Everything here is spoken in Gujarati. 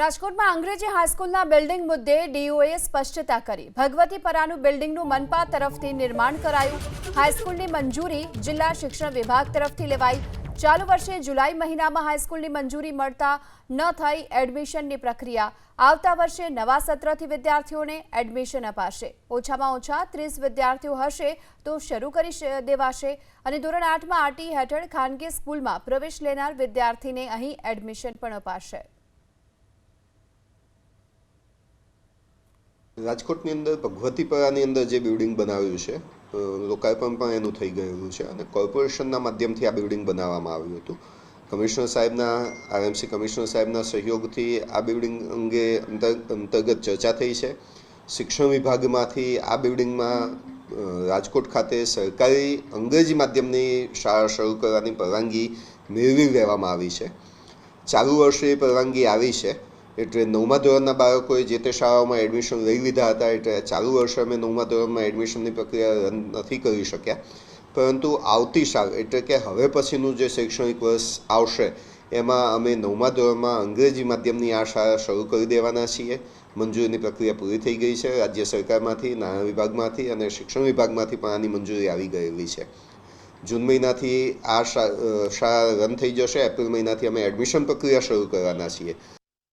રાજકોટમાં અંગ્રેજી હાઈસ્કૂલના બિલ્ડિંગ મુદ્દે ડીઓએ સ્પષ્ટતા કરી. ભગવતી પરાનું બિલ્ડિંગનું મનપા તરફથી નિર્માણ કરાયું. હાઈસ્કૂલની મંજૂરી જિલ્લા શિક્ષણ વિભાગ તરફથી લેવાઈ. ચાલુ વર્ષે જુલાઈ મહિનામાં હાઈસ્કૂલની મંજૂરી મળતા ન થઈ એડમિશનની પ્રક્રિયા. આવતા વર્ષે નવા સત્રથી વિદ્યાર્થીઓને એડમિશન અપાશે. ઓછામાં ઓછા ત્રીસ વિદ્યાર્થીઓ હશે તો શરૂ કરી દેવાશે. અને ધોરણ આઠમાં આરટી હેઠળ ખાનગી સ્કૂલમાં પ્રવેશ લેનાર વિદ્યાર્થીને અહીં એડમિશન પણ અપાશે. રાજકોટની અંદર ભગવતીપરાની અંદર જે બિલ્ડિંગ બનાવ્યું છે લોકાર્પણ પણ એનું થઈ ગયેલું છે અને કોર્પોરેશનના માધ્યમથી આ બિલ્ડિંગ બનાવવામાં આવ્યું હતું. કમિશનર સાહેબના, આરએમસી કમિશનર સાહેબના સહયોગથી આ બિલ્ડિંગ અંગે અંતર- અંતર્ગત ચર્ચા થઈ છે. શિક્ષણ વિભાગમાંથી આ બિલ્ડિંગમાં રાજકોટ ખાતે સરકારી અંગ્રેજી માધ્યમની શાળા શરૂ કરવાની પરવાનગી મેળવી લેવામાં આવી છે. ચાલુ વર્ષે એ પરવાનગી આવી છે. એટલે નવમા ધોરણના બાળકોએ જે તે શાળાઓમાં એડમિશન લઈ લીધા હતા, એટલે ચાલુ વર્ષે અમે નવમા ધોરણમાં એડમિશનની પ્રક્રિયા રન નથી કરી શક્યા. પરંતુ આવતી સાલ, એટલે કે હવે પછીનું જે શૈક્ષણિક વર્ષ આવશે, એમાં અમે નવમા ધોરણમાં અંગ્રેજી માધ્યમની આ શાળા શરૂ કરી દેવાના છીએ. મંજૂરીની પ્રક્રિયા પૂરી થઈ ગઈ છે. રાજ્ય સરકારમાંથી, નાણાં વિભાગમાંથી અને શિક્ષણ વિભાગમાંથી પણ આની મંજૂરી આવી ગયેલી છે. જૂન મહિનાથી આ શાળા રન થઈ જશે. એપ્રિલ મહિનાથી અમે એડમિશન પ્રક્રિયા શરૂ કરવાના છીએ.